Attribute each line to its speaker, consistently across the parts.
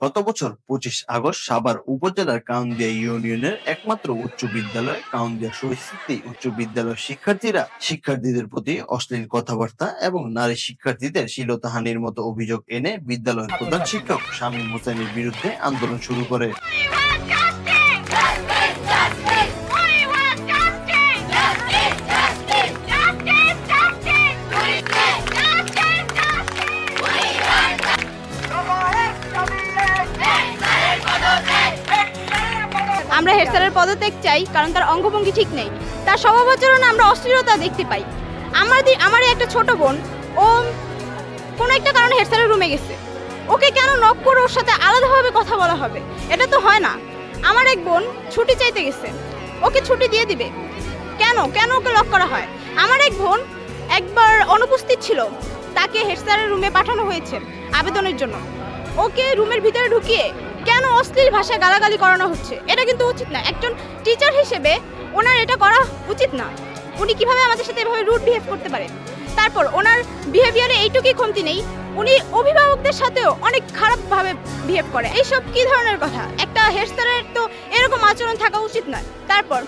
Speaker 1: গত বছর পঁচিশ আগস্ট সাবার উপজেলার কাউন্দিয়া ইউনিয়নের একমাত্র উচ্চ বিদ্যালয়, কাউন্দিয়া শহীদ উচ্চ বিদ্যালয়ের শিক্ষার্থীরা শিক্ষার্থীদের প্রতি অশ্লীল কথাবার্তা এবং নারী শিক্ষার্থীদের শ্লীলতাহানির মতো অভিযোগ এনে বিদ্যালয়ের প্রধান শিক্ষক শামীম হোসেনের বিরুদ্ধে আন্দোলন শুরু করে।
Speaker 2: আমরা হেড স্যারের পদত্যাগ চাই, কারণ তার অঙ্গভঙ্গি ঠিক নেই। তার স্বভাবাচরণে আমরা অস্থিরতা দেখতে পাই। আমার দি- আমারই একটা ছোট বোন, ও কোনো একটা কারণে হেড স্যারের রুমে গেছে। ওকে কেন নক করে ওর সাথে আলাদাভাবে কথা বলা হবে? এটা তো হয় না। আমার এক বোন ছুটি চাইতে গেছে। ওকে ছুটি দিয়ে দিবে। কেন? কেন ওকে লক করা হয়? আমার এক বোন একবার অনুপস্থিত ছিল। তাকে হেড স্যারের রুমে পাঠানো হয়েছে আবেদনের জন্য। ওকে রুমের ভিতরে ঢুকিয়ে কেন অশ্লীল ভাষায় গালাগালি করানো হচ্ছে? এটা কিন্তু উচিত না। একজন টিচার হিসেবে ওনার এটা করা উচিত না। উনি কীভাবে আমাদের সাথে এভাবে রুট বিহেভ করতে পারে? তারপর ওনার বিহেভিয়ারে এইটুকুই কমতি নেই। উনি অভিভাবকদের সাথেও অনেক খারাপভাবে বিহেভ করে। এইসব কি ধরনের কথা? একটা হেড স্যারের তো এরকম আচরণ থাকা উচিত নয়। তারপর,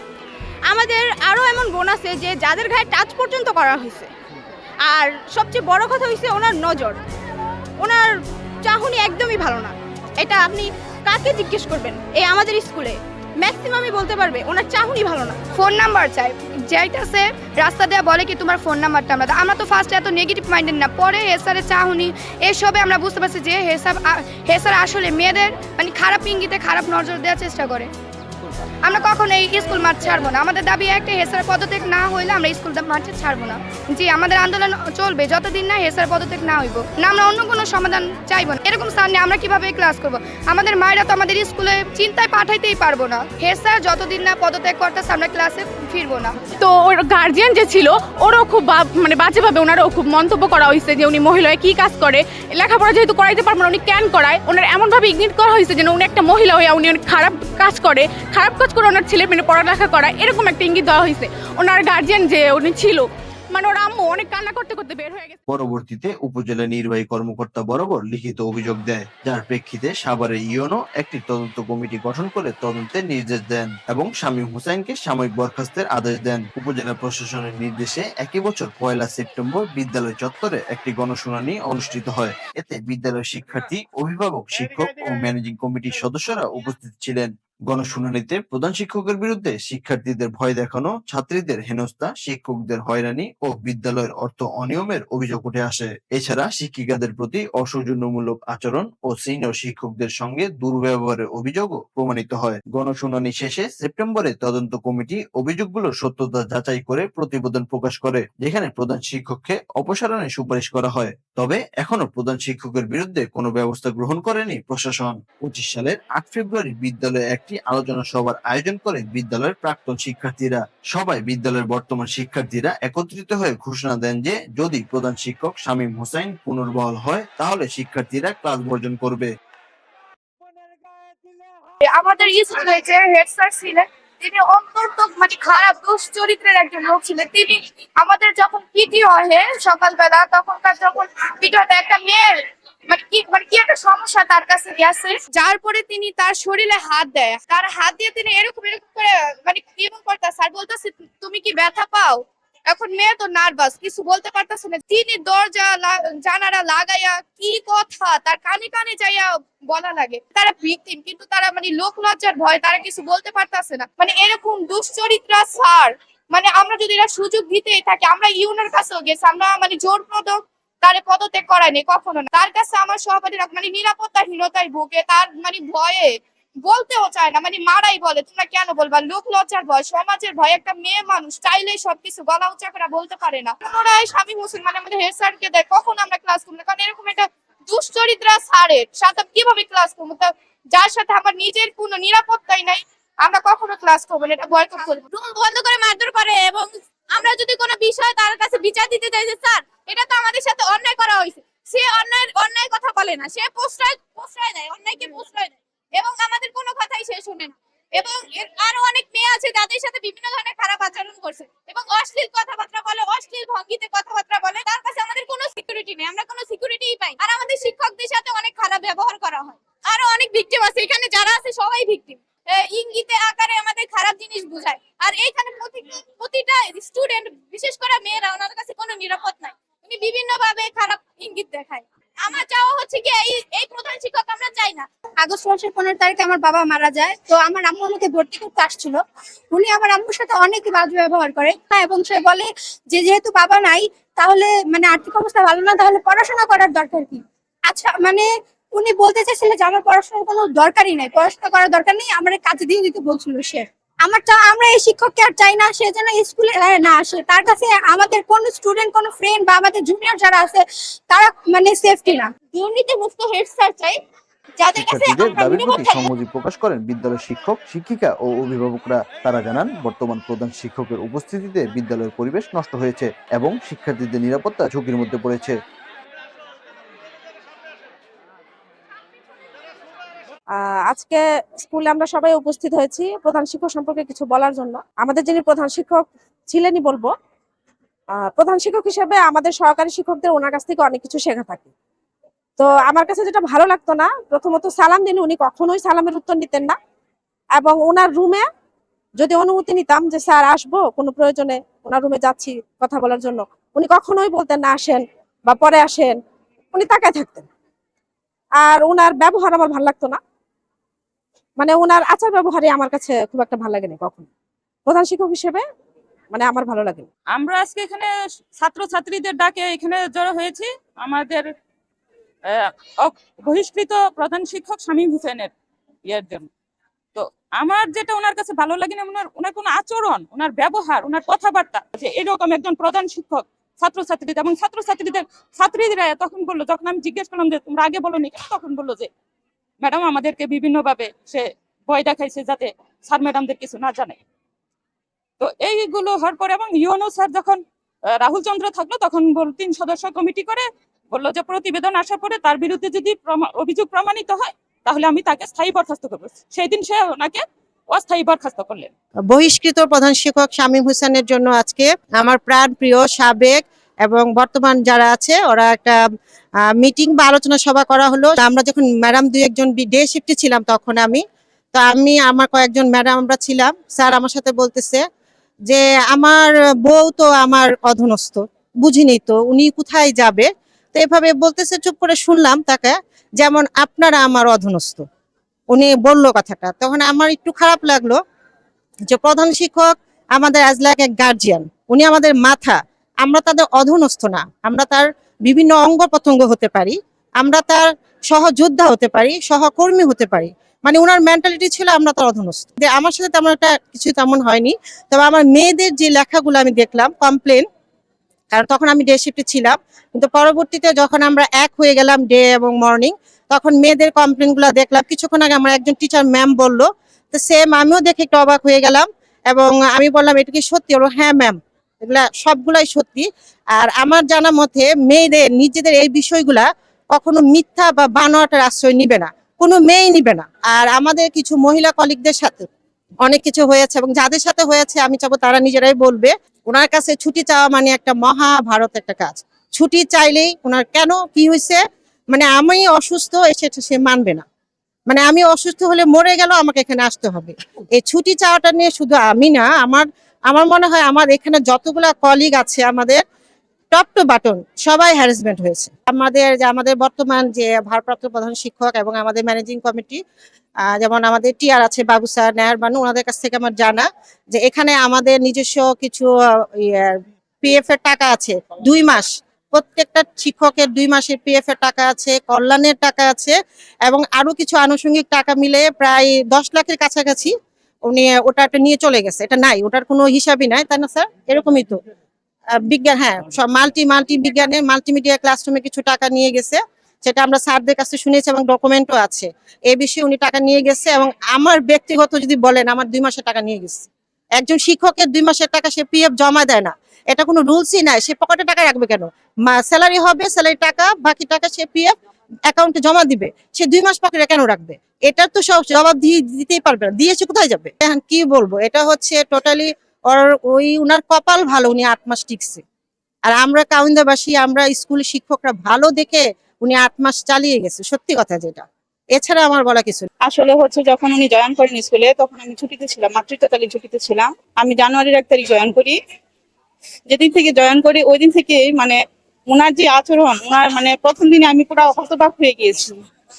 Speaker 2: আমাদের আরও এমন বোন আছে যে যাদের গায়ে টাচ পর্যন্ত করা হয়েছে। আর সবচেয়ে বড় কথা হয়েছে ওনার নজর। ওনার চাহনি একদমই ভালো না। এটা আপনি কাকে জিজ্ঞেস করবেন? এই আমাদের স্কুলে। ম্যাক্সিমামই বলতে পারবে, ওনার চাহনি ভালো না।
Speaker 3: ফোন নাম্বার চাই। যাইতেছে রাস্তা দেওয়া বলে কি তোমার ফোন নাম্বারটা আমরা। আমরা তো ফার্স্টে এত নেগেটিভ মাইন্ডেড না। পরে হেসারের চাহুনি, এসবে আমরা বুঝতে পারছি যে হেসাব হেসার আসলে মেয়েদের মানে খারাপ ইঙ্গিতে খারাপ নজর দেওয়ার চেষ্টা করে। আমরা কখনো এই স্কুল মাঠ ছাড়বো না। আমাদের দাবি একটা হেসার পদত্যাগ না হইলে আমরা স্কুল মাঠে ছাড়বো না। জি আমাদের আন্দোলন চলবে যতদিন না হেসার পদত্যাগ না হইব। না আমরা অন্য কোনো সমাধান চাইব না। এরকম স্যার নিয়ে আমরা কীভাবে ক্লাস করব? আমাদের মায়েরা তো আমাদের স্কুলে চিন্তায় পাঠাইতেই পারব না। হেসার যতদিন না পদত্যাগ করতেছে আমরা ক্লাসে ফিরবো না।
Speaker 4: তো ওর গার্জিয়ান যে ছিল ওরও খুব মানে বাজেভাবে ওনারও খুব মন্তব্য করা হয়েছে যে উনি মহিলা হয়ে কি কাজ করে। লেখাপড়া যেহেতু করাইতে পারবেন না, উনি ক্যান করায়? ওনার এমনভাবে ইগনিট করা হয়েছে যেন উনি একটা মহিলা হয়ে উনি অনেক খারাপ কাজ করে। খারাপ কাজ করে ওনার ছেলে মেয়ে পড়ালেখা করায় এরকম একটা ইঙ্গিত দেওয়া হয়েছে। ওনার গার্জিয়ান যে উনি ছিল মানে ওর আম্মু অনেক কান্না করতে করতে বের হয়ে গেছে।
Speaker 1: পরবর্তীতে উপজেলা নির্বাহী কর্মকর্তা বরাবর লিখিত অভিযোগ দেয়, যার প্রেক্ষিতে সাভারের ইউনো একটি তদন্ত কমিটি গঠন করে তদন্তের নির্দেশ দেন এবং শামীম হোসেনকে সাময়িক বরখাস্তের আদেশ দেন। উপজেলা প্রশাসনের নির্দেশে একই বছর পয়লা সেপ্টেম্বর বিদ্যালয় চত্বরে একটি গণশুনানি অনুষ্ঠিত হয়। এতে বিদ্যালয়ের শিক্ষার্থী, অভিভাবক, শিক্ষক ও ম্যানেজিং কমিটির সদস্যরা উপস্থিত ছিলেন। গণশুনানিতে প্রধান শিক্ষকের বিরুদ্ধে শিক্ষার্থীদের ভয় দেখানো, ছাত্রীদের হেনস্থা, শিক্ষকদের হয়রানি ও বিদ্যালয়ের অর্থ অনিয়মের অভিযোগ উঠে আসে। এছাড়া শিক্ষিকাদের প্রতি অসৌজন্যমূলক আচরণ ও সিনিয়র শিক্ষকদের সঙ্গে দুর্ব্যবহারের অভিযোগও প্রমাণিত হয়। গণশুনানি শেষে সেপ্টেম্বরে তদন্ত কমিটি অভিযোগগুলো সত্যতা যাচাই করে প্রতিবেদন প্রকাশ করে, যেখানে প্রধান শিক্ষককে অপসারণের সুপারিশ করা হয়। তবে এখনও প্রধান শিক্ষকের বিরুদ্ধে কোনো ব্যবস্থা গ্রহণ করেনি প্রশাসন। পঁচিশ সালের আট ফেব্রুয়ারি বিদ্যালয়ে একটি আলোচনা সভার আয়োজন করে বিদ্যালয়ের প্রাক্তন শিক্ষার্থীরা। সবাই বিদ্যালয়ের বর্তমান শিক্ষার্থীরা একত্রিত হয়ে ঘোষণা দেন যে, যদি প্রধান শিক্ষক শামীম হোসেন পুনর্বহাল হয়, তাহলে শিক্ষার্থীরা ক্লাস বর্জন করবে।
Speaker 3: আমাদের স্কুলে যে হেড স্যার ছিলেন, তিনি অত্যন্ত মানে খারাপ দুশ্চরিত্রের একজন লোক ছিলেন। তিনি আমাদের যখন পিটি হয় সকালবেলা, তখনকার যখন পিটি একটা মেয়ের মানে কি মানে কি একটা সমস্যা তার কাছে যার পরে তিনি তার শরীরে হাত দেয়। তার হাত দিয়ে তিনি এরকম এরকম করে মানে বলতেছে, তুমি কি পাও? এখন মেয়ে তো নার্ভাস কিছু বলতে না। তিনি দরজা জানালা লাগাইয়া কি কথা? তার কানে কানে যাইয়া বলা লাগে। তারা ভিকটিম, কিন্তু তারা মানে লোক লজ্জার ভয়, তারা কিছু বলতে পারতেছে না। মানে এরকম দুশ্চরিত্রা স্যার মানে আমরা যদি এরা সুযোগ দিতেই থাকি, আমরা ইউনের কাছেও গেছি, আমরা মানে জোরপূর্বক তারে পদত্যাগ করায়নি, কখনো না। তার কাছে আমার সহপাঠীরা মানে নিরাপত্তাহীনতায় ভুগে, তার মানে ভয়ে বলতেও চায় না মানে মারাই বলে, তোমরা কেন বলবা? লোক লজ্জার ভয়, সমাজের ভয়, একটা মেয়ে মানুষ চাইলেই সবকিছু গলা উঁচা করে বলতে পারে না। পুনরায় স্বামী হোসেন মানে আমাদের হেড স্যারকে দেয় কখন আমরা ক্লাস করব? কারণ এরকম একটা দুশ্চরিত্রা স্যারের সাথে কীভাবে ক্লাস করব? তা যার সাথে আমার নিজের কোনো নিরাপত্তাই নাই, আমরা কখনো ক্লাস করব না, এটা বয়কট করব।
Speaker 2: রুম বন্ধ করে মারধর করে এবং আমরা যদি কোনো বিষয় তার কাছে বিচার দিতে চাই যে, স্যার, এটা তো আমাদের সাথে অন্যায় করা হয়েছে। সে অন্যায় অন্যায় কথা বলে না। সে প্রশ্রয় প্রশ্রয় দেয়, অন্যায়কে প্রশ্রয় দেয়। এবং আমাদের কোনো কথাই সে শুনে না। এবং আরও অনেক মেয়ে আছে যাদের সাথে বিভিন্ন ধরনের খারাপ আচরণ করছে। এবং অশ্লীল কথাবার্তা বলে, অশ্লীল ভঙ্গিতে কথাবার্তা বলে, তার কাছে আমাদের কোনো সিকিউরিটি নেই। আমরা কোনো সিকিউরিটিই পাই আর আমাদের শিক্ষকদের সাথে অনেক খারাপ ব্যবহার করা হয়।
Speaker 3: আরও অনেক ভিকটিম আছে। এখানে যারা আছে সবাই ভিকটিম ইঙ্গিতে আকারে আমাদের খারাপ জিনিস বোঝায়। আর এইখানে প্রতিটা- স্টুডেন্ট বিশেষ করে মেয়েরা ওনার কাছে কোনো নিরাপদ নাই। উনি বিভিন্ন ভাবে খারাপ ইঙ্গিত দেখায়। আমার চাওয়া হচ্ছে কি, এই এই প্রধান শিক্ষক আমরা চাই না।
Speaker 2: আগস্ট মাসের পনেরো তারিখে আমার বাবা মারা যায়, তো আমার আম্মু আমাকে ভর্তি করতে আসছিল। উনি আমার আম্মুর সাথে অনেক বাজে ব্যবহার করে। হ্যাঁ এবং সে বলে যে, যেহেতু বাবা নাই, তাহলে মানে আর্থিক অবস্থা ভালো না, তাহলে পড়াশোনা করার দরকার কি? আচ্ছা মানে উনি বলতে চাইছিলেন যে আমার পড়াশোনার কোনো দরকারই নাই পড়াশোনা করার দরকার নেই আমার কাজে দিয়ে দিতে বলছিল সে। আমার আমরা এই শিক্ষককে আর চাই না সে যেন স্কুলে না আসে। তার কাছে আমাদের কোন স্টুডেন্ট কোন ফ্রেন্ড বা আমাদের জুনিয়র যারা আছে তারা মানে সেফটি না।
Speaker 3: দুর্নীতি মুক্ত হেড স্যার চাই যাদের
Speaker 1: শিক্ষার্থীদের দাবির প্রতি
Speaker 3: থাকব।
Speaker 1: প্রকাশ করেন বিদ্যালয়ের শিক্ষক শিক্ষিকা ও অভিভাবকরা। তারা জানান বর্তমান প্রধান শিক্ষকের উপস্থিতিতে বিদ্যালয়ের পরিবেশ নষ্ট হয়েছে এবং শিক্ষার্থীদের নিরাপত্তা ঝুঁকির মধ্যে পড়েছে।
Speaker 5: আজকে স্কুলে আমরা সবাই উপস্থিত হয়েছি প্রধান শিক্ষক সম্পর্কে কিছু বলার জন্য। আমাদের যিনি প্রধান শিক্ষক ছিলেনই বলব প্রধান শিক্ষক হিসেবে আমাদের সহকারী শিক্ষকদের ওনার কাছ থেকে অনেক কিছু শেখা থাকে। তো আমার কাছে যেটা ভালো লাগতো না, প্রথমত সালাম দিলে উনি কখনোই সালামের উত্তর নিতেন না এবং ওনার রুমে যদি অনুমতি নিতাম যে, স্যার, আসব, কোনো প্রয়োজনে ওনার রুমে যাচ্ছি কথা বলার জন্য, উনি কখনোই বলতেন না, আসেন বা পরে আসেন। উনি তাকায় থাকতেন। আর ওনার ব্যবহার আমার ভালো লাগতো না। মানে ওনার আচার ব্যবহারে আমার কাছে খুব একটা ভালো লাগেনি কখনো। প্রধান শিক্ষক হিসেবে মানে আমার ভালো লাগে
Speaker 6: আমরা আজকে এখানে ছাত্র ছাত্রীদের ডাকে এখানে জড়ো হয়েছি। আমাদের বহিষ্কৃত প্রধান শিক্ষক শামীম হোসেনের ইয়ের জন্য। তো আমার যেটা ওনার কাছে ভালো লাগে না ওনার ওনার কোনো আচরণ, ওনার ব্যবহার, ওনার কথাবার্তা, যে এরকম একজন প্রধান শিক্ষক ছাত্র ছাত্রীদের এবং ছাত্র ছাত্রীদের ছাত্রীরা তখন বলল, যখন আমি জিজ্ঞেস করলাম যে, তোমরা আগে বলো নি তখন বলল যে ম্যাডাম আমাদেরকে বিভিন্নভাবে সে ভয় দেখাইছে যাতে স্যার ম্যাডামদের কিছু না জানে। তো এইগুলো হওয়ার পরে এবং ইউনো স্যার যখন রাহুল চন্দ্র থাকল, তখন তিন সদস্য কমিটি করে বলল যে প্রতিবেদন আসার পরে তার বিরুদ্ধে যদি অভিযোগ প্রমাণিত হয়, তাহলে আমি তাকে স্থায়ী বরখাস্ত করব। সেই দিন সে ওনাকে অস্থায়ী বরখাস্ত করলেন।
Speaker 7: বহিষ্কৃত প্রধান শিক্ষক শামীম হোসেনের জন্য আজকে আমার প্রাণ প্রিয় সাবেক এবং বর্তমান যারা আছে, ওরা একটা মিটিং বা আলোচনা সভা করা হলো। আমরা যখন ম্যাডাম দুই একজন ডে শিফটে ছিলাম তখন আমি, তো আমি, আমার কয়েকজন ম্যাডাম আমরা ছিলাম। স্যার আমার সাথে বলতেছে যে, আমার বউ তো আমার অধনস্থ, বুঝিনি তো, উনি কোথায় যাবে? তো এভাবে বলতেছে, চুপ করে শুনলাম তাকে, যেমন আপনারা আমার অধনস্থ। উনি বলল কথাটা। তখন আমার একটু খারাপ লাগল যে, প্রধান শিক্ষক আমাদের অ্যাজ লাইক এক গার্জিয়ান উনি আমাদের মাথা আমরা তাদের অধনস্থ না। আমরা তার বিভিন্ন অঙ্গ প্রত্যঙ্গ হতে পারি। আমরা তার সহযোদ্ধা হতে পারি, সহকর্মী হতে পারি। মানে ওনার মেন্টালিটি ছিল আমরা তার অধনস্থ। আমার সাথে তেমন একটা কিছু তেমন হয়নি। তবে আমার মেয়েদের যে লেখাগুলো আমি দেখলাম কমপ্লেন কারণ তখন আমি ডে শিফটে ছিলাম। কিন্তু পরবর্তীতে যখন আমরা এক হয়ে গেলাম ডে এবং মর্নিং তখন মেয়েদের কমপ্লেনগুলো দেখলাম। কিছুক্ষণ আগে আমার একজন টিচার ম্যাম বলল তো সেম আমিও দেখে একটু অবাক হয়ে গেলাম এবং আমি বললাম, এটা কি সত্যি? হ্যাঁ ম্যাম এগুলা সবগুলাই সত্যি। আর আমার জানা মতে মেয়েদের, নিজেদের এই বিষয়গুলা কখনো মিথ্যা বা বানোয়াটার আশ্রয় নিবে না। কোনো মেয়েই নিবে না। আর আমাদের কিছু মহিলা কলিগদের সাথে অনেক কিছু হয়েছে এবং যাদের সাথে হয়েছে, আমি চাবো তারা নিজেরাই বলবে, ওনার কাছে ছুটি চাওয়া মানে একটা মহাভারত একটা কাজ। ছুটি চাইলেই ওনার কেন, কি হয়েছে মানে আমি অসুস্থ সেটা সে মানবে না। মানে আমি অসুস্থ হলে মরে গেল আমাকে এখানে আসতে হবে। এই ছুটি চাওয়াটা নিয়ে শুধু আমি না, আমার আমার মনে হয় আমার এখানে যতগুলা কলিগ আছে, আমাদের টপ টু বাটন সবাই হ্যারাসমেন্ট হয়েছে। আমাদের যে, আমাদের বর্তমান যে ভারপ্রাপ্ত প্রধান শিক্ষক এবং আমাদের ম্যানেজিং কমিটি যেমন আমাদের টিআর আছে, বাবু স্যার বানু ওনাদের কাছ থেকে আমার জানা যে, এখানে আমাদের নিজস্ব কিছু পিএফ এর টাকা আছে, দুই মাস। প্রত্যেকটা শিক্ষকের দুই মাসের পিএফ এর টাকা আছে, কল্যাণের টাকা আছে এবং আরও কিছু আনুষঙ্গিক টাকা মিলে প্রায় দশ লাখের কাছাকাছি উনি ওটা একটা নিয়ে চলে গেছে। এটা নাই, ওটার কোনো হিসাবই নাই, তাই না স্যার? এরকমই তো। বিজ্ঞান হ্যাঁ সব মাল্টি মাল্টি বিজ্ঞানে, মাল্টিমিডিয়া ক্লাসরুমে কিছু টাকা নিয়ে গেছে, সেটা আমরা স্যারদের কাছে শুনেছি এবং ডকুমেন্টও আছে। এ বিষয়ে উনি টাকা নিয়ে গেছে এবং আমার ব্যক্তিগত যদি বলেন, আমার দুই মাসের টাকা নিয়ে গেছে। একজন শিক্ষকের দুই মাসের টাকা সে পিএফ জমা দেয় না। এটা কোনো রুলসই নাই, সে পকেটে টাকা রাখবে কেন? স্যালারি হবে, স্যালারি টাকা, বাকি টাকা সে পিএফ অ্যাকাউন্টে জমা দিবে। সে দুই মাস পকেটে কেন রাখবে? এটার তো সব জবাব দিয়ে দিতেই পারবে না। দিয়েছে, কোথায় যাবে? কি বলব? এটা হচ্ছে টোটালি ওর, ওই উনার কপাল ভালো, উনি আট মাস টিকছে। আর আমরা কাউন্দাবাসী, আমরা স্কুলের শিক্ষকরা ভালো দেখে উনি আট মাস চালিয়ে গেছে। সত্যি কথা যেটা।
Speaker 8: এছাড়া আমার বলা কিছু
Speaker 9: আসলে হচ্ছে যখন উনি জয়েন করেন স্কুলে, তখন আমি ছুটিতে ছিলাম, মাতৃত্বকালীন ছুটিতে ছিলাম। আমি জানুয়ারির এক তারিখ জয়েন করি। যেদিন থেকে জয়েন করি, ওই দিন থেকে মানে ওনার যে আচরণ ওনার মানে প্রথম দিনে আমি পুরো হতবাক হয়ে গিয়েছি।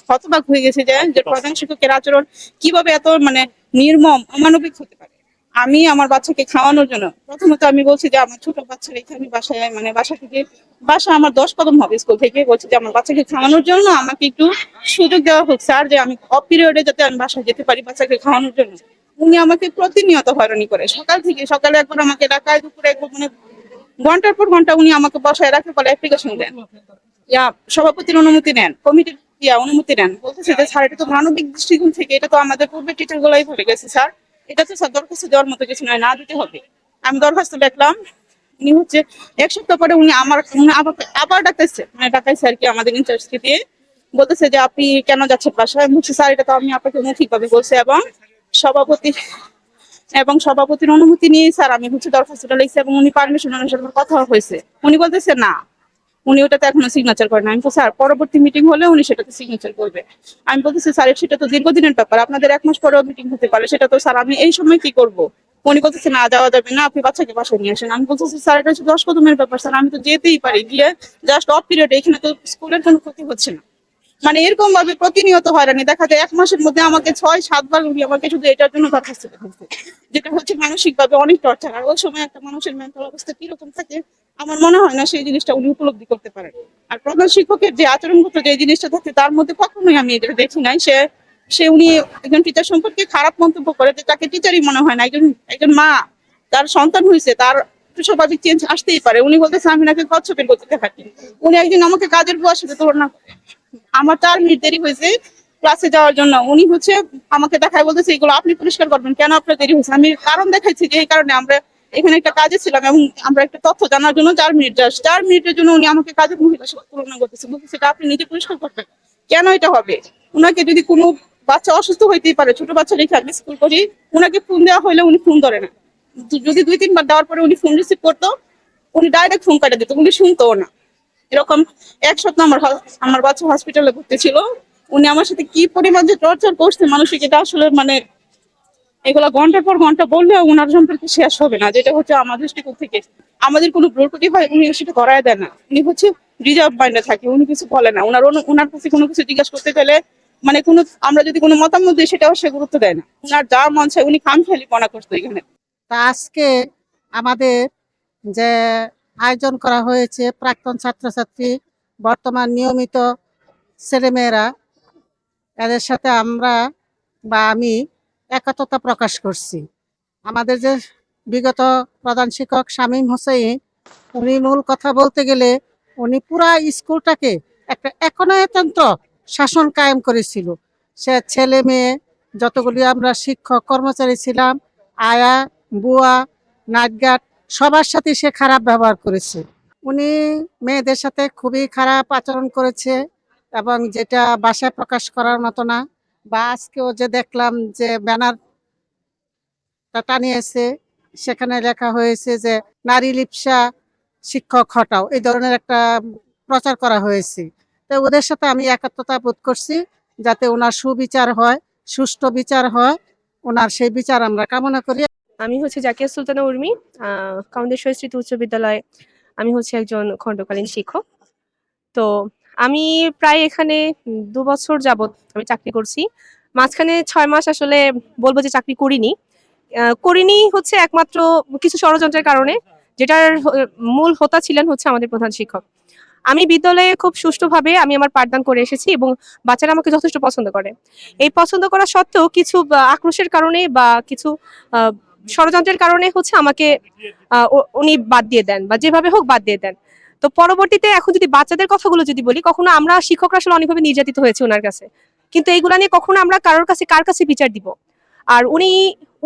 Speaker 9: হতবাক হয়ে গেছে যে যে প্রধান শিক্ষকের আচরণ কীভাবে এত মানে নির্মম অমানবিক হতে পারে? আমি আমার বাচ্চাকে খাওয়ানোর জন্য প্রথমত আমি বলছি যে আমার ছোট বাচ্চা রেখে আমি বাসায় মানে বাসা থেকে বাসা আমার দশ কদম হবে স্কুল থেকে বলছি যে আমার বাচ্চাকে খাওয়ানোর জন্য আমাকে একটু সুযোগ দেওয়া হোক স্যার যে আমি অফ পিরিয়ডে যাতে আমি বাসায় যেতে পারি বাচ্চাকে খাওয়ানোর জন্য। উনি আমাকে প্রতিনিয়ত হয়রানি করে সকাল থেকে সকালে একবার আমাকে ডাকায় দুপুরে একবার মানে ঘণ্টার পর ঘণ্টা উনি আমাকে বসায় রাখতে বলে অ্যাপ্লিকেশন দেন। সভাপতির অনুমতি নেন কমিটির ইয়া, অনুমতি নেন। বলতেছে যে, স্যার, এটা তো মানবিক দৃষ্টিকোণ থেকে, এটা তো আমাদের পূর্বে টিচার গুলাই ভুলে গেছে, স্যার। এটা তো স্যার দরখাস্ত দেওয়ার মতো কিছু নয়, না দিতে হবে। আমি দরখাস্ত দেখলাম, উনি হচ্ছে, এক সপ্তাহ পরে উনি আমার আবার আবার ডাকাইছে মানে ডাকাইছে আর কি আমাদের ইনচার্জকে দিয়ে। বলতেছে যে, আপনি কেন যাচ্ছেন বাসায়? আমি বলছি, স্যার, এটা তো আমি আপনাকে মৌখিকভাবে বলছি এবং সভাপতি, এবং সভাপতির অনুমতি নিয়ে, স্যার, আমি হচ্ছে দরখাস্তটা লিখছি এবং উনি পারমিশন সাথে কথা হয়েছে। উনি বলতেছে, না। উনি ওটাতে এখনও সিগনেচার করেন আমি তো স্যার পরবর্তী মিটিং হলে উনি সেটাতে সিগনেচার করবে। আমি বলতেছি, স্যার সেটা তো দীর্ঘদিনের ব্যাপার। আপনাদের এক মাস পরেও মিটিং হতে পারে। সেটা তো, স্যার, আমি এই সময় কি করব? উনি বলতেছে, না, যাওয়া যাবে না। আপনি বাচ্চাকে বাসায় নিয়ে আসেন। আমি বলতেছি, স্যার, এটা হচ্ছে দশ কদমের ব্যাপার, স্যার। আমি তো যেতেই পারি। গিয়ে জাস্ট অফ পিরিয়ড এখানে তো স্কুলের কোনো ক্ষতি হচ্ছে না। মানে এরকম ভাবে প্রতিনিয়ত হয়রানি। দেখা যায় এক মাসের মধ্যে আমাকে ছয় সাতবার উনি আমাকে শুধু এটার জন্য দরখাস্ত যেটা হচ্ছে মানসিক ভাবে অনেক টর্চার। আর ওই সময় একটা মানুষের মেন্টাল অবস্থা কীরকম থাকে আমার মনে হয় না সেই জিনিসটা উনি উপলব্ধি করতে পারেন। আর প্রধান শিক্ষকের যে আচরণগত যে জিনিসটা থাকে, তার মধ্যে কখনোই আমি এটা দেখি নাই। সে সে উনি একজন টিচার সম্পর্কে খারাপ মন্তব্য করে যে তাকে টিচারই মনে হয় না, একজন একজন মা, তার সন্তান হয়েছে তার স্বাভাবিক চেঞ্জ আসতেই পারে। উনি বলতেছে, আমি নাকি কচ্ছপের গতিতে থাকি উনি একদিন আমাকে কাজের বুয়ার সাথে তুলনা আমার চার মিনিট দেরি হয়েছে ক্লাসে যাওয়ার জন্য। উনি হচ্ছে আমাকে দেখায় বলতেছে, এগুলো আপনি পরিষ্কার করবেন। কেন আপনার দেরি হয়েছে? আমি কারণ দেখাইছি যে, এই কারণে আমরা এখানে একটা কাজে ছিলাম এবং আমরা একটা তথ্য জানার জন্য চার মিনিট জাস্ট, চার মিনিটের জন্য উনি আমাকে কাজের মহিলার সাথে তুলনা করতেছে। এটা আপনি নিজে পরিষ্কার করবেন। কেন এটা হবে? ওনাকে যদি কোনো বাচ্চা অসুস্থ হইতেই পারে, ছোট বাচ্চা রেখে আমি স্কুল করি ওনাকে ফোন দেওয়া হলে উনি ফোন ধরে না। যদি দুই তিনবার দেওয়ার পরে উনি ফোন রিসিভ করতো, উনি ডাইরেক্ট ফোন কাটে দিত, উনি শুনতো না। এরকম এক সপ্তাহ আমার আমার বাচ্চা হসপিটালে ভর্তি ছিল। উনি আমার সাথে কি পরিমাণ যে টর্চার করছে মানসিক এটা আসলে মানে এগুলো ঘণ্টার পর ঘণ্টা বললেও ওনার সম্পর্কে শেষ হবে না, যেটা হচ্ছে আমার দৃষ্টিকোণ থেকে। আমাদের কোনো ব্রুটুটি হয়, উনি সেটা করায় দেন না। উনি হচ্ছে রিজার্ভ মাইন্ডে থাকে, উনি কিছু বলে না। ওনার ওনার কাছে কোনো কিছু জিজ্ঞাসা করতে গেলে মানে কোনো আমরা যদি কোনো মতামত দিই, সেটাও সে গুরুত্ব দেয় না। ওনার যা মন চায় উনি খাম ফেলি পনা করতো এখানে।
Speaker 8: তা আজকে আমাদের যে আয়োজন করা হয়েছে, প্রাক্তন ছাত্রছাত্রী, বর্তমান নিয়মিত ছেলেমেয়েরা, এদের সাথে আমরা বা আমি একতা প্রকাশ করছি। আমাদের যে বিগত প্রধান শিক্ষক শামীম হোসেন উনি মূল কথা বলতে গেলে উনি পুরা স্কুলটাকে একটা একনায়তন্ত্র শাসন কায়েম করেছিল। সে ছেলে মেয়ে, যতগুলি আমরা শিক্ষক কর্মচারী ছিলাম, আয়া, বুয়া নাটগাট সবার সাথে সে খারাপ ব্যবহার করেছে। উনি মেয়েদের সাথে খুবই খারাপ আচরণ করেছে এবং যেটা বাসায় প্রকাশ করার মতো না বা আজকেও যে দেখলাম যে ব্যানার টানিয়েছে, সেখানে লেখা হয়েছে যে নারী লিপসা শিক্ষক হটাও, এই ধরনের একটা প্রচার করা হয়েছে। তো ওদের সাথে আমি একাত্মতা বোধ করছি যাতে ওনার সুবিচার হয়, সুষ্ঠু বিচার হয়, ওনার সেই বিচার আমরা কামনা করি।
Speaker 10: আমি হচ্ছে জাকিয়া সুলতানা উর্মি কাউন্দেশ্বর স্মৃতি উচ্চ বিদ্যালয়ে। আমি হচ্ছে একজন খণ্ডকালীন শিক্ষক। তো আমি প্রায় এখানে দু বছর যাবৎ আমি চাকরি করছি। মাঝখানে ছয় মাস আসলে বলব যে চাকরি করিনি। করিনি হচ্ছে একমাত্র কিছু ষড়যন্ত্রের কারণে, যেটার মূল হোতা ছিলেন হচ্ছে আমাদের প্রধান শিক্ষক। আমি বিদ্যালয়ে খুব সুষ্ঠুভাবে আমি আমার পাঠদান করে এসেছি এবং বাচ্চারা আমাকে যথেষ্ট পছন্দ করে। এই পছন্দ করা সত্ত্বেও কিছু আক্রোশের কারণে বা কিছু ষড়যন্ত্রের কারণে হচ্ছে আমাকে উনি বাদ দিয়ে দেন বা যেভাবে হোক বাদ দিয়ে দেন। তো পরবর্তীতে এখন যদি বাচ্চাদের কথাগুলো যদি বলি, কখনো আমরা শিক্ষকরা আসলে অনেকভাবে নির্যাতিত হয়েছে ওনার কাছে। কিন্তু এইগুলা নিয়ে কখনো আমরা কারোর কাছে, কার কাছে বিচার দিব? আর উনি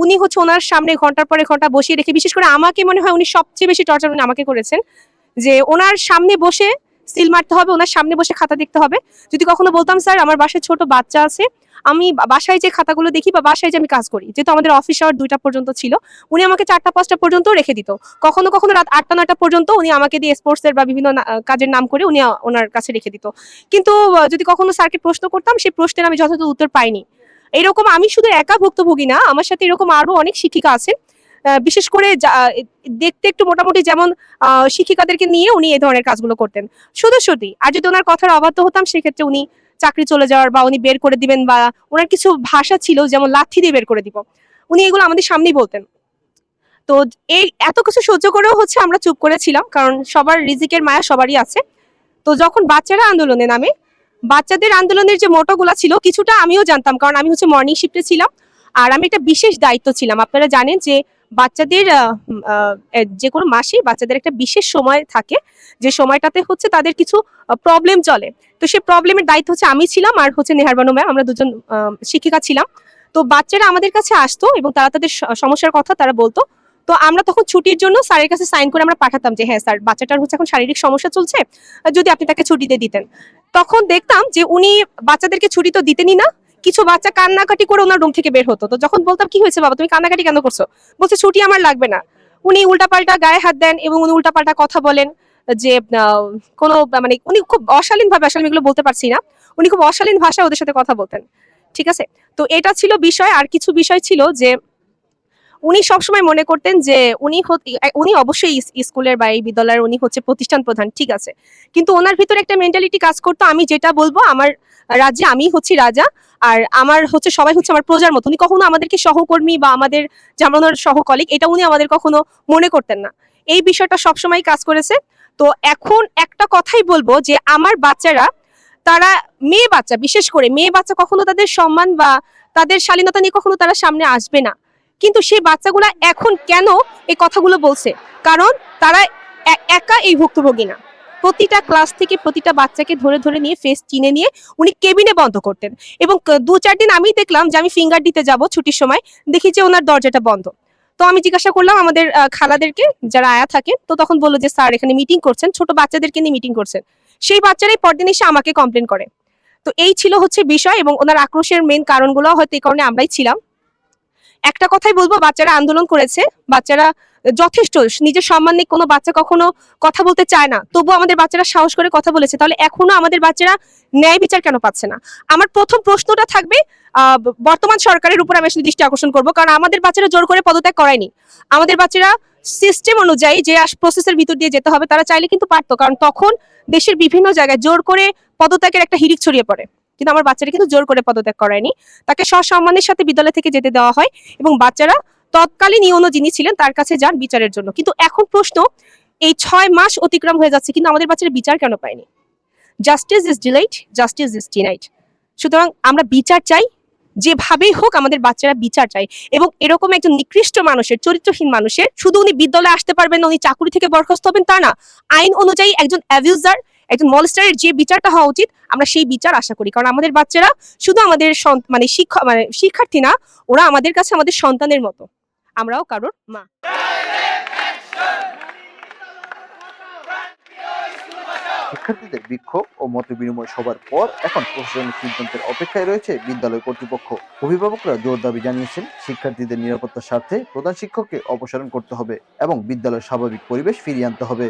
Speaker 10: উনি হচ্ছে ওনার সামনে ঘণ্টার পরে ঘণ্টা বসিয়ে রেখে, বিশেষ করে আমাকে মনে হয় উনি সবচেয়ে বেশি টর্চার উনি আমাকে করেছেন, যে ওনার সামনে বসে সিল মারতে হবে, ওনার সামনে বসে খাতা দেখতে হবে। যদি কখনো বলতাম, স্যার, আমার বাসায় ছোট বাচ্চা আছে আমি বাসায় যে খাতাগুলো দেখি বা বাসায় যে আমি কাজ করি, যেহেতু আমাদের অফিস আওয়ার দুইটা পর্যন্ত ছিল, উনি আমাকে চারটা, পাঁচটা পর্যন্ত রেখে দিত। কখনো কখনো রাত আটটা, নয়টা পর্যন্ত উনি আমাকে দিয়ে স্পোর্টসের বা বিভিন্ন কাজের নাম করে উনি ওনার কাছে রেখে দিত। কিন্তু যদি কখনো স্যারকে প্রশ্ন করতাম, সেই প্রশ্নের আমি যথাযথ উত্তর পাইনি। এরকম আমি শুধু একা ভুক্তভোগী না, আমার সাথে এরকম আরও অনেক শিক্ষিকা আছেন। বিশেষ করে দেখতে একটু মোটামুটি যেমন শিক্ষিকাদেরকে নিয়ে উনি এই ধরনের কাজগুলো করতেন। শুধু শুধুই, আর যদি ওনার কথার অবাধ্য হতাম, সেক্ষেত্রে উনি চাকরি চলে যাওয়ার বা উনি বের করে দিবেন বা ওনার কিছু ভাষা ছিল, যেমন লাথি দিয়ে বের করে দিব। উনি এগুলো আমাদের সামনেই বলতেন। তো এই এত কিছু সহ্য করেও হচ্ছে আমরা চুপ করেছিলাম কারণ সবার রিজিকের মায়া সবারই আছে। তো যখন বাচ্চারা আন্দোলনে নামে, বাচ্চাদের আন্দোলনের যে মোটোগুলো ছিল, কিছুটা আমিও জানতাম, কারণ আমি হচ্ছে মর্নিং শিফটে ছিলাম। আর আমি একটা বিশেষ দায়িত্ব ছিলাম। আপনারা জানেন যে বাচ্চাদের যে কোনো মাসেই বাচ্চাদের একটা বিশেষ সময় থাকে। যে সময়টাতে হচ্ছে তাদের কিছু প্রবলেম চলে। তো সেই প্রবলেমের দায়িত্ব হচ্ছে আমি ছিলাম আর হচ্ছে নেহারবানু ম্যাম, আমরা দুজন শিক্ষিকা ছিলাম। তো বাচ্চারা আমাদের কাছে আসতো এবং তারা তাদের সমস্যার কথা তারা বলতো। তো আমরা তখন ছুটির জন্য স্যারের কাছে সাইন করে আমরা পাঠাতাম যে হ্যাঁ স্যার, বাচ্চাটার হচ্ছে এখন শারীরিক সমস্যা চলছে। যদি আপনি তাকে ছুটিতে দিতেন। তখন দেখতাম যে, উনি বাচ্চাদেরকে ছুটি তো দিতেনই না। কিছু বাচ্চা কান্নাকাটি করে ওনার রুম থেকে বের হতো। তো যখন বলতাম, কি হয়েছে বাবা? তুমি কান্নাকাটি কেন করছ? বলছে, ছুটি আমার লাগবে না। উনি উল্টাপাল্টা গায়ে হাত দেন এবং উনি উল্টাপাল্টা কথা বলেন যে কোনো মানে উনি খুব অশালীন ভাবে আসলে এগুলো বলতে পারছি না, উনি খুব অশালীন ভাষায় ওদের সাথে কথা বলতেন। ঠিক আছে? তো এটা ছিল বিষয়। আর কিছু বিষয় ছিল যে, উনি সবসময় মনে করতেন যে, উনি উনি অবশ্যই স্কুলের বা এই বিদ্যালয়ের উনি হচ্ছে প্রতিষ্ঠান প্রধান, ঠিক আছে? কিন্তু ওনার ভিতরে একটা মেন্টালিটি কাজ করতো, আমি যেটা বলব, আমার রাজ্যে আমি হচ্ছি রাজা, আর আমার হচ্ছে, সবাই হচ্ছে আমার প্রজার মতো। উনি কখনো আমাদেরকে সহকর্মী বা আমাদের যেমন ওনার সহকলিগ এটা উনি আমাদের কখনো মনে করতেন না। এই বিষয়টা সবসময় কাজ করেছে। তো এখন একটা কথাই বলব যে, আমার বাচ্চারা, তারা মেয়ে বাচ্চা, বিশেষ করে মেয়ে বাচ্চা কখনো তাদের সম্মান বা তাদের শালীনতা নিয়ে কখনো তারা সামনে আসবে না। কিন্তু সেই বাচ্চাগুলা এখন কেন এই কথাগুলো বলছে? কারণ তারা একা এই ভুক্তভোগী না। প্রতিটা ক্লাস থেকে প্রতিটা বাচ্চাকে ধরে ধরে নিয়ে ফেস চিনে নিয়ে উনি কেবিনে বন্ধ করতেন। এবং দু চার দিন আমি দেখলাম যে আমি ফিঙ্গার দিতে যাব ছুটির সময়, দেখি যে ওনার দরজাটা বন্ধ। তো আমি জিজ্ঞাসা করলাম আমাদের খালাদেরকে, যারা আয়া থাকে, তো তখন বলল যে, স্যার, এখানে মিটিং করছেন, ছোট বাচ্চাদেরকে নিয়ে মিটিং করছেন। সেই বাচ্চারাই পরদিন এসে আমাকে কমপ্লেন করে। তো এই ছিল হচ্ছে বিষয় এবং ওনার আক্রোশের মেন কারণগুলো হয়তো এই কারণে আমরাই ছিলাম। একটা কথাই বলব, বাচ্চারা আন্দোলন করেছে, বাচ্চারা যথেষ্ট। নিজের সম্মান নিয়ে কোনো বাচ্চা কখনো কথা বলতে চায় না। তবুও আমাদের বাচ্চারা সাহস করে কথা বলেছে। তাহলে এখনও আমাদের বাচ্চারা ন্যায় বিচার কেন পাচ্ছে না? আমার প্রথম প্রশ্নটা থাকবে বর্তমান সরকারের উপর আমি দৃষ্টি আকর্ষণ করব। কারণ আমাদের বাচ্চারা জোর করে পদত্যাগ করায়নি। আমাদের বাচ্চারা সিস্টেম অনুযায়ী যে প্রসেসের ভিতর দিয়ে যেতে হবে, তারা চাইলে কিন্তু পারতো। কারণ তখন দেশের বিভিন্ন জায়গায় জোর করে পদত্যাগের একটা হিড়িক ছড়িয়ে পড়ে। কিন্তু আমার বাচ্চারা কিন্তু জোর করে পদত্যাগ করায়নি। তাকে সসম্মানের সাথে বিদ্যালয় থেকে যেতে দেওয়া হয় এবং বাচ্চারা তৎকালীন ইউনো যিনি ছিলেন, তার কাছে যান বিচারের জন্য। কিন্তু এখন প্রশ্ন, এই ছয় মাস অতিক্রম হয়ে যাচ্ছে কিন্তু আমাদের বাচ্চারা বিচার কেন পায়নি? Justice is delayed justice is denied সুতরাং আমরা বিচার চাই, যেভাবেই হোক আমাদের বাচ্চারা বিচার চাই এবং এরকম একজন নিকৃষ্ট মানুষের, চরিত্রহীন মানুষের, শুধু উনি বিদ্যালয়ে আসতে পারবেন উনি চাকরি থেকে বরখাস্ত হবেন তা না। আইন অনুযায়ী একজন অ্যাবিউজার একজন মলস্টারের যে বিচারটা হওয়া উচিত, আমরা সেই বিচার আশা করি। কারণ আমাদের বাচ্চারা শুধু আমাদের মানে শিক্ষা মানে শিক্ষার্থী না, ওরা আমাদের কাছে আমাদের সন্তানের মতো। আমরাও কারোর মা।
Speaker 1: শিক্ষার্থীদের বিক্ষোভ ও মত বিনিময় সবার পর এখন প্রশাসনিক সিদ্ধান্তের অপেক্ষায় রয়েছে বিদ্যালয় কর্তৃপক্ষ। অভিভাবকরা জোর দাবি জানিয়েছেন, শিক্ষার্থীদের নিরাপত্তার স্বার্থে প্রধান শিক্ষককে অপসারণ করতে হবে এবং বিদ্যালয়ের স্বাভাবিক পরিবেশ ফিরিয়ে আনতে হবে।